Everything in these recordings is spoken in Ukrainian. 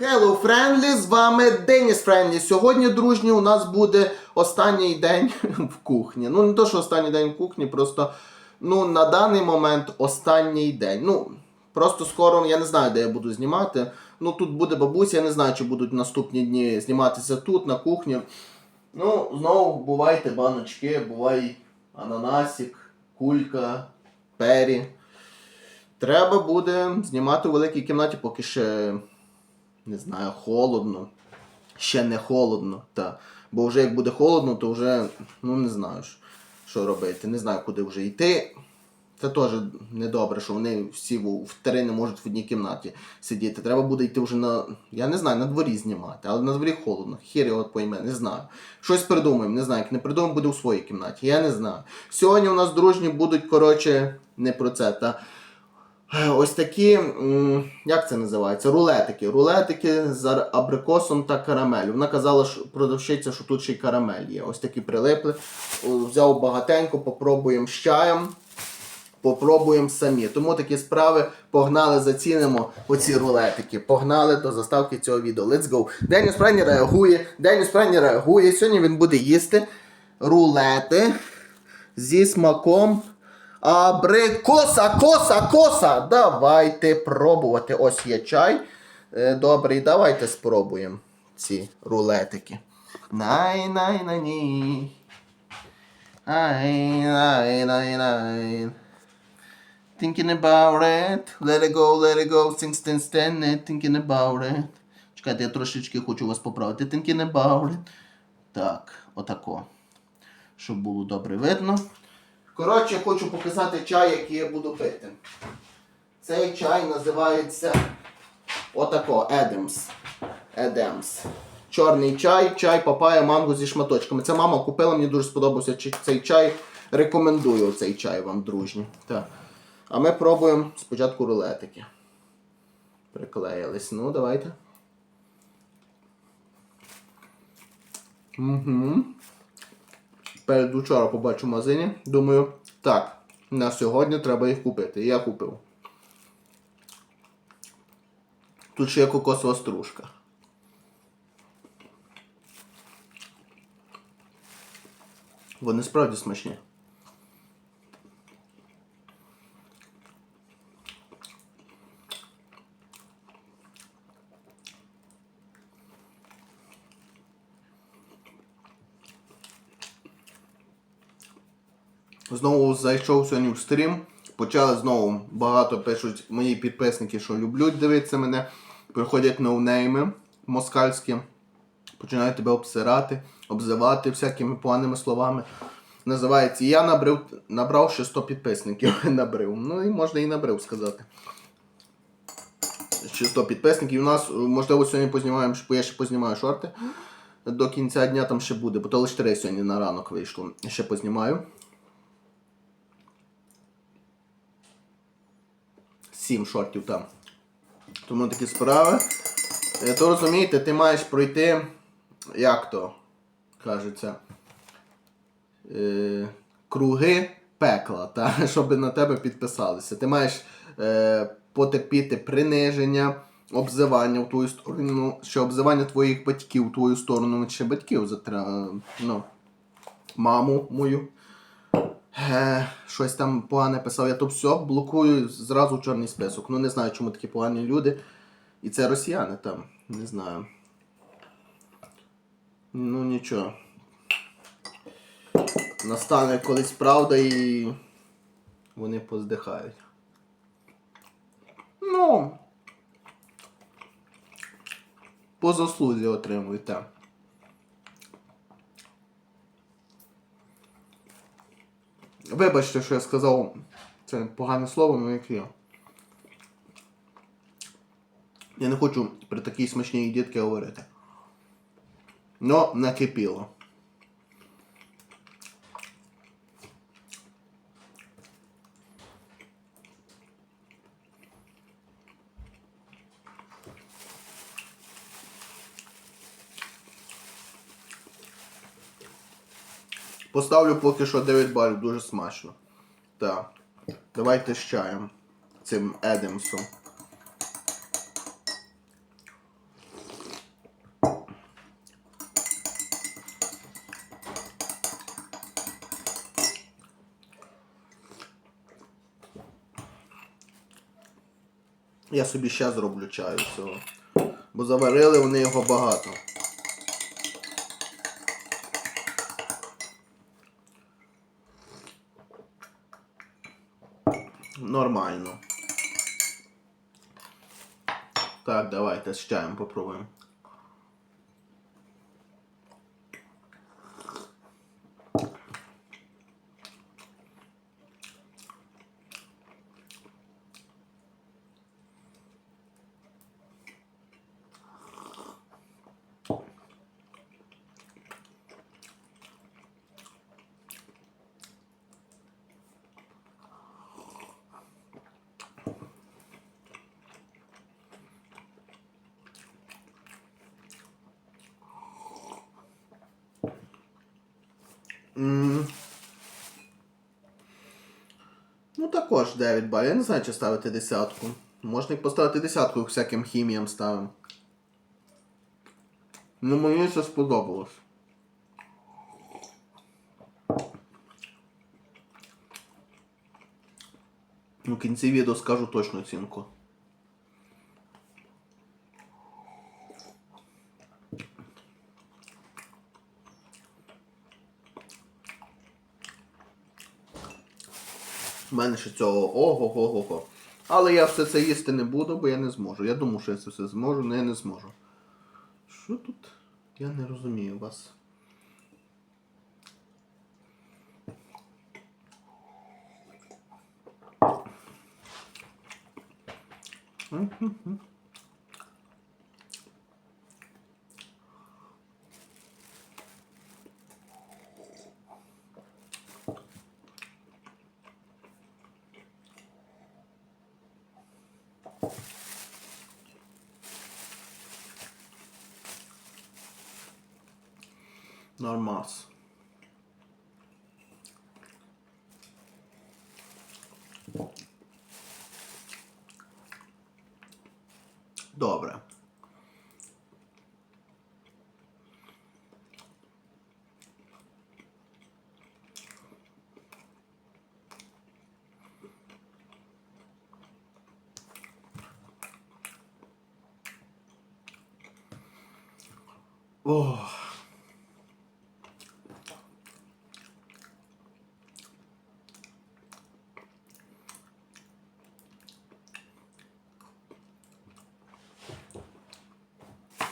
Hello, Friendly, з вами Деніс Френдлі. Сьогодні, дружні, у нас буде останній день в кухні. Ну, не то, що останній день в кухні, просто ну, на даний момент останній день. Ну, просто скоро я не знаю, де я буду знімати. Ну, тут буде бабуся, я не знаю, чи будуть наступні дні зніматися тут, на кухні. Ну, знову бувайте баночки, бувай ананасик, кулька, пері. Треба буде знімати у великій кімнаті, поки ще не знаю, холодно. Ще не холодно. Та. Бо вже як буде холодно, то вже ну не знаю, що- робити. Не знаю, куди вже йти. Це теж недобре, що вони всі в, три не можуть в одній кімнаті сидіти. Треба буде йти вже на. Я не знаю, на дворі знімати, але на дворі холодно. Хір його пойме, не знаю. Щось придумаємо, не знаю. Як не придумаємо, буде у своїй кімнаті. Я не знаю. Сьогодні у нас дружні будуть, коротше, не про це. Та Ось такі, як це називається? Рулетики. Рулетики з абрикосом та карамелю. Вона казала, що продавщиця, що тут ще й карамель є. Ось такі прилипли. Взяв багатенько, попробуємо з чаєм. Попробуємо самі. Тому такі справи погнали, зацінимо оці рулетики. Погнали до заставки цього відео. Let's go. Деніс Прені реагує. Деніс Прені реагує. Сьогодні він буде їсти рулети зі смаком абрикоса, коса, коса. Давайте пробувати. Ось є чай. Е, Добрий, давайте спробуємо ці рулетики. Най, най, най, ні. Ай, най, най, най. Thinking about it. Let it go, let it go. Sing, stand, stand it. Thinking about it. Чекайте, я трошечки хочу вас поправити. Thinking about it. Так, отако. Щоб було добре видно. Коротше, хочу показати чай, який я буду пити. Цей чай називається отако Едемс. Едемс. Чорний чай, чай, папая, манго зі шматочками. Це мама купила, мені дуже сподобався цей чай. Рекомендую цей чай вам, дружні. Так. А ми пробуємо спочатку рулетики. Приклеїлись. Ну, давайте. Угу. Перед учора побачу в магазині. Думаю, так, на сьогодні треба їх купити. І я купив. Тут ще є кокосова стружка. Вони справді смачні. Знову зайшов сьогодні в стрім. Почали знову багато пишуть мої підписники, що люблять дивитися мене. Приходять ноунейми москальські, починають тебе обсирати, обзивати всякими поганими словами. Називається Я набрив, набрав ще 100 підписників. набрив. Ну і можна і набрив сказати. Ще 100 підписників. У нас, можливо, сьогодні познімаємо, я ще познімаю шорти. До кінця дня там ще буде, бо то лише 3 сьогодні на ранок вийшло. Ще познімаю. Сім шортів там. Тому такі справи. Е, То розумієте, ти маєш пройти, як то кажеться, е, круги пекла, та, щоб на тебе підписалися. Ти маєш е, потерпіти приниження, обзивання в твою сторону, ще обзивання твоїх батьків в твою сторону, ну, ще батьків затра, ну, маму мою. Е, щось там погане писав, я то все блокую зразу чорний список. Ну не знаю, чому такі погані люди. І це росіяни там, не знаю. Ну нічого. Настане колись правда і вони поздихають. Ну. По заслузі отримують, так. Вибачте, що я сказав це погане слово, але як я. Я не хочу при такій смачній дітки говорити. Но накипіло. Поставлю поки що 9 балів, дуже смачно. Так. Давайте з чаєм. Цим Едемсом. Я собі ще зроблю чаю цього. Бо заварили вони його багато. Нормально. Так, давайте з чаєм попробуємо. Ну також 9 балів. Я не знаю, чи ставити десятку. Можна поставити десятку, як всяким хіміям ставимо. Ну мені це сподобалось. У кінці відео скажу точну оцінку. Ще цього ого-го-го-го. Але я все це їсти не буду, бо я не зможу. Я думаю, що я це все зможу, але я не зможу. Що тут? Я не розумію вас. Мгм. Нормас. Добре. Ох.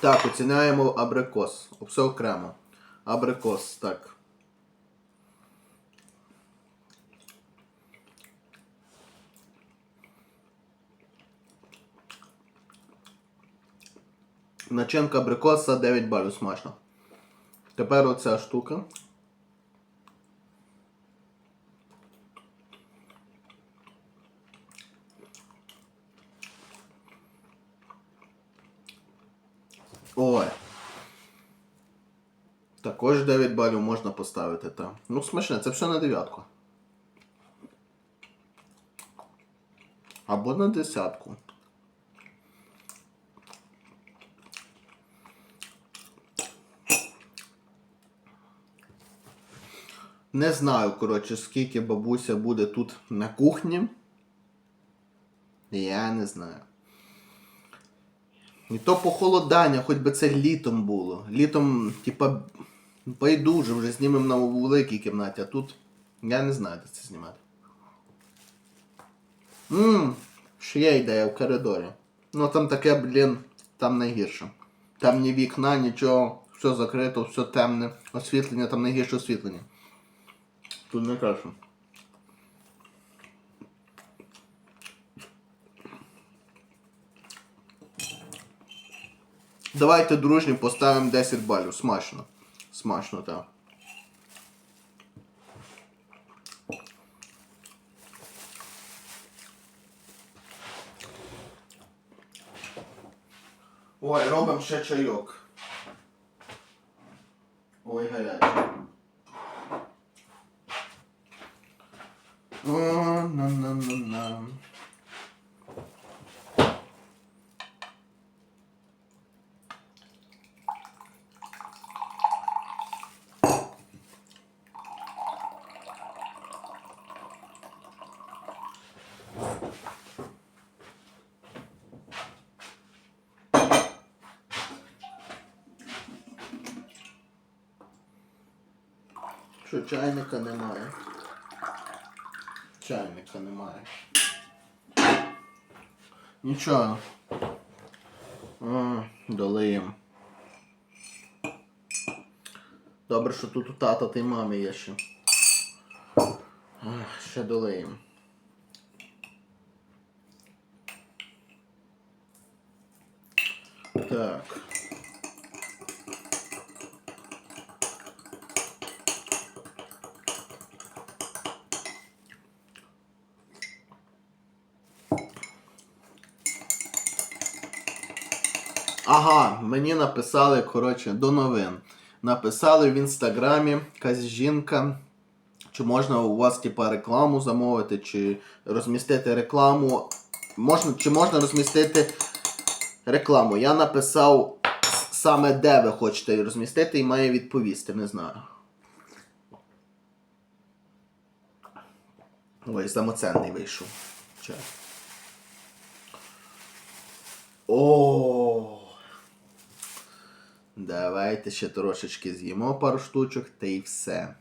Так, оціняємо абрикос. Все окремо. Абрикос, так. Начинка абрикоса 9 балів смачно. Тепер оця штука. Ой. Також 9 балів можна поставити, так. Ну, смачне, це все на дев'ятку. Або на десятку. Не знаю, коротше, скільки бабуся буде тут на кухні. Я не знаю. І то похолодання, хоч би це літом було. Літом, типа, байдуже, вже знімемо на великій кімнаті, а тут я не знаю, де це знімати. Ммм, ще є ідея в коридорі. Ну там таке, блін, там найгірше. Там ні вікна, нічого, все закрито, все темне. Освітлення, там найгірше освітлення. Тут не краще. Давайте дружні поставимо 10 балів. Смачно. Смачно, так. Ой, робимо ще чайок. Ой, гарячий. О, на на на на Що чайника немає. Чайника немає. Нічого. Долиємо. Добре, що тут у тата та й мами є ще. Ще долиємо. Так. Мені написали, коротше, до новин. Написали в інстаграмі якась жінка, чи можна у вас типа рекламу замовити, чи розмістити рекламу. Можна, чи можна розмістити рекламу? Я написав саме де ви хочете її розмістити і має відповісти, не знаю. Ой, самоценний вийшов. Чай. О. Давайте ще трошечки з'їмо пару штучок та й все.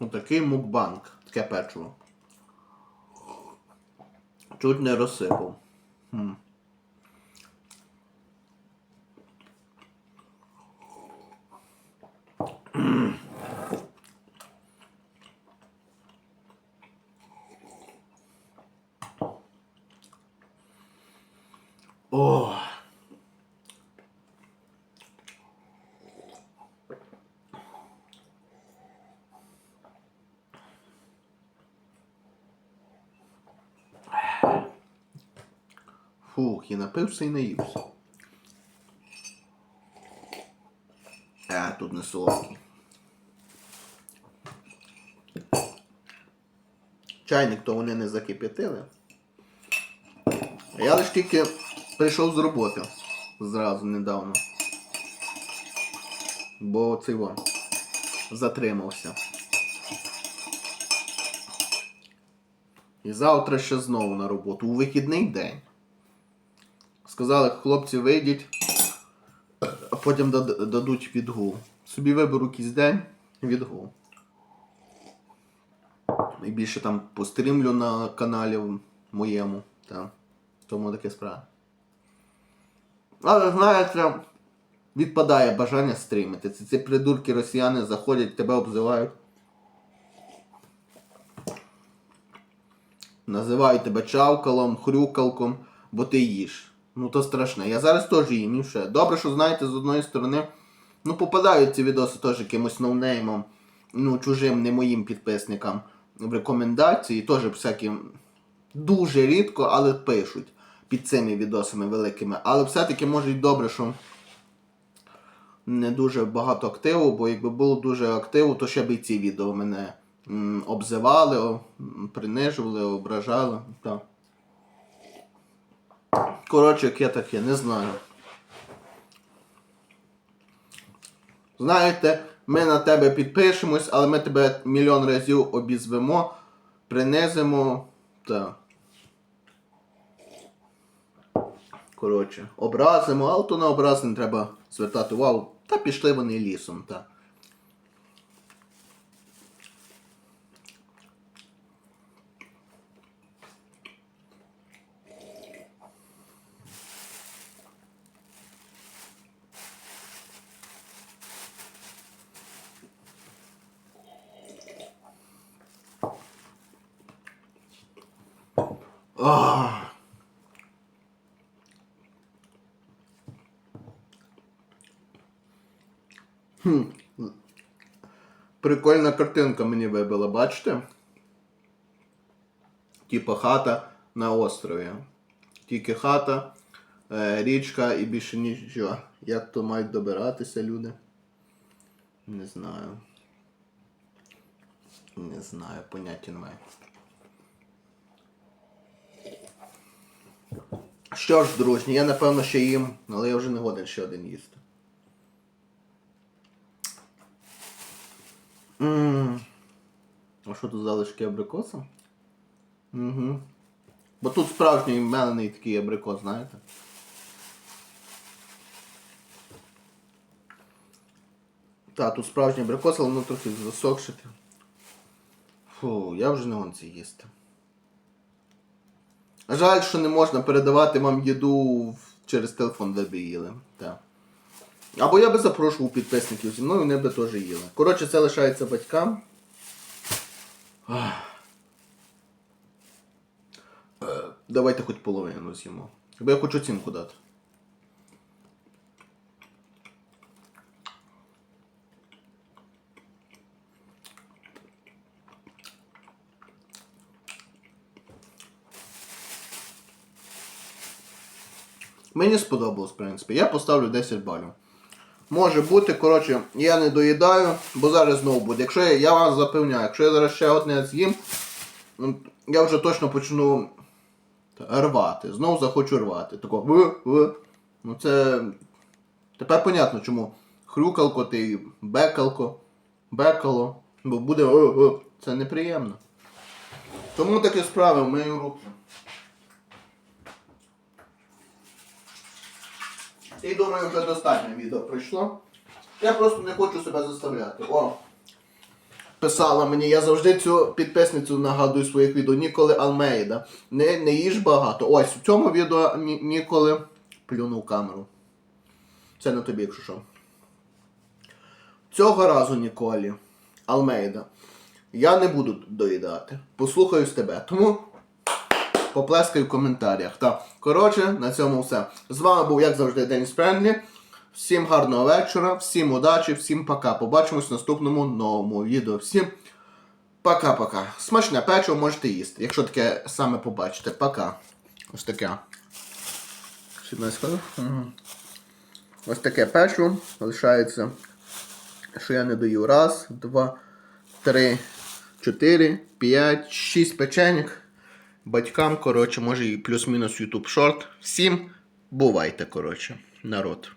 Отакий мукбанк, таке печиво. Чуть не розсипав. М. О. Фух, і напився і наївся. А, тут не солодкий. Чайник то вони не закип'ятили. Я лише тільки прийшов з роботи зразу недавно. Бо цей вон затримався. І завтра ще знову на роботу. У вихідний день. Сказали, хлопці, вийдіть, а потім дадуть відгул. Собі виберу якийсь день відгул. І більше там пострімлю на каналі моєму. Та. Тому таке справа. Але знаєте, відпадає бажання стрімити. Ці, ці придурки росіяни заходять, тебе обзивають. Називають тебе чавкалом, хрюкалком, бо ти їш. Ну то страшне. Я зараз теж їм і все. Добре, що знаєте, з одної сторони, ну попадають ці відоси теж якимось ноунеймом, ну, чужим, не моїм підписникам в рекомендації, теж всякі дуже рідко, але пишуть під цими відосами великими. Але все-таки може й добре, що не дуже багато активу, бо якби було дуже активу, то ще б і ці відео мене обзивали, принижували, ображали. Так. Коротше, яке таке, не знаю. Знаєте, ми на тебе підпишемось, але ми тебе мільйон разів обізвемо, принизимо. Так. Коротше, образимо, але то на образи не треба звертати увагу. Та пішли вони лісом, так. Ах. Прикольна картинка мені вибила, бачите? Типа хата на острові. Тільки хата, е, річка і більше нічого. Як то мають добиратися люди? Не знаю. Не знаю, поняття немає. Що ж, дружні, я напевно ще їм, але я вже не годен ще один їсти. М. А що тут залишки абрикоса? Угу. Бо тут справжній мелений такий абрикос, знаєте? Так, тут справжній абрикос, але воно трохи засохшити. Фу, я вже не можу це їсти. Жаль, що не можна передавати вам їду через телефон, де би їли. Так. Або я би запрошував підписників зі мною, вони би теж їли. Коротше, це лишається батькам. Е, Давайте хоч половину з'їмо. Бо я хочу оцінку дати. Мені сподобалось, в принципі. Я поставлю 10 балів. Може бути, коротше, я не доїдаю, бо зараз знову буде. Якщо я, я вас запевняю, якщо я зараз ще одне з'їм, ну, я вже точно почну рвати. Знову захочу рвати. Тако в, в. Ну це. Тепер понятно, чому. Хрюкалко ти бекалко, бекало. Бо буде о, о. Це неприємно. Тому такі справи в мої руки. І думаю, вже достатньо відео пройшло. Я просто не хочу себе заставляти. О! Писала мені, я завжди цю підписницю нагадую в своїх відео Ніколи Алмейда. Не, не їж багато. Ось у цьому відео Ні- Ніколи плюнув камеру. Це не тобі, якщо що. Цього разу Ніколі Алмейда. Я не буду доїдати. Послухаюсь тебе. Тому поплескай в коментарях. Так, коротше, на цьому все. З вами був, як завжди, Деніс Френдлі. Всім гарного вечора, всім удачі, всім пока. Побачимось в наступному новому відео. Всім пока-пока. Смачне печиво можете їсти, якщо таке саме побачите. Пока. Ось таке. Ось таке печиво. Лишається, що я не даю. Раз, два, три, чотири, п'ять, шість печенек. Батькам, коротше, може і плюс-мінус YouTube шорт. Всім бувайте, коротше, народ.